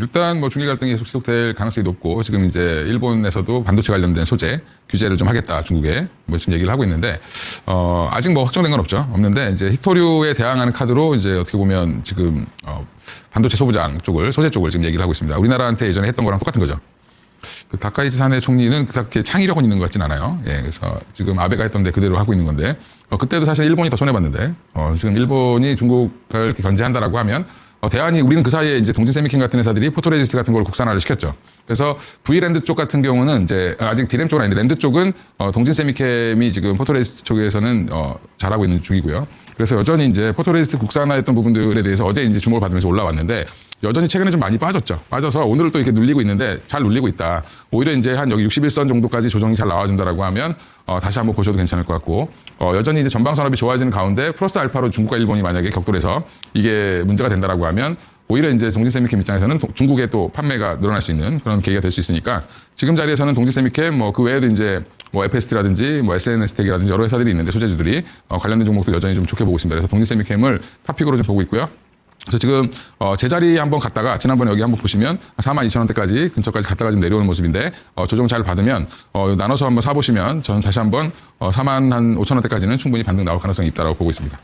일단 뭐 중일 갈등이 계속 지속될 가능성이 높고 지금 이제 일본에서도 반도체 관련된 소재 규제를 좀 하겠다 중국에 뭐 지금 얘기를 하고 있는데 어 아직 뭐 확정된 건 없죠 없는데 이제 히토류에 대항하는 카드로 이제 어떻게 보면 지금 어 반도체 소부장 쪽을 소재 쪽을 지금 얘기를 하고 있습니다. 우리나라한테 예전에 했던 거랑 똑같은 거죠. 그 다카이치 사내 총리는 그렇게 창의력은 있는 것 같진 않아요. 예, 그래서 지금 아베가 했던데 그대로 하고 있는 건데 어, 그때도 사실 일본이 더 손해봤는데 어, 지금 일본이 중국을 이렇게 견제한다라고 하면 어, 대안이 우리는 그 사이에 이제 동진 세미킨 같은 회사들이 포토레지스트 같은 걸 국산화를 시켰죠. 그래서 V랜드 쪽 같은 경우는 이제 아직 디램 쪽은 아닌데 랜드 쪽은 어, 동진 세미캠이 지금 포토레지스트 쪽에서는 어, 잘하고 있는 중이고요. 그래서 여전히 이제 포토레지스트 국산화했던 부분들에 대해서 어제 이제 주목을 받으면서 올라왔는데 여전히 최근에 좀 많이 빠졌죠. 빠져서 오늘을 또 이렇게 눌리고 있는데 잘 눌리고 있다. 오히려 이제 한 여기 61선 정도까지 조정이 잘 나와준다라고 하면 어, 다시 한번 보셔도 괜찮을 것 같고 어, 여전히 이제 전방 산업이 좋아지는 가운데 플러스 알파로 중국과 일본이 만약에 격돌해서 이게 문제가 된다라고 하면 오히려 이제 동진세미캠 입장에서는 도- 중국에 또 판매가 늘어날 수 있는 그런 계기가 될 수 있으니까 지금 자리에서는 동진세미캠 뭐 그 외에도 이제 뭐 FST라든지 뭐 SNS텍이라든지 여러 회사들이 있는데 소재주들이 어, 관련된 종목도 여전히 좀 좋게 보고 있습니다. 그래서 동진세미캠을 탑픽으로 좀 보고 있고요. 그래서 지금 어, 제자리 한번 갔다가 지난번에 여기 한번 보시면 4만 2천 원대까지 근처까지 갔다가 지금 내려오는 모습인데 어, 조정 잘 받으면 어, 나눠서 한번 사보시면 저는 다시 한번 어, 4만 한 5천 원대까지는 충분히 반등 나올 가능성이 있다고 보고 있습니다.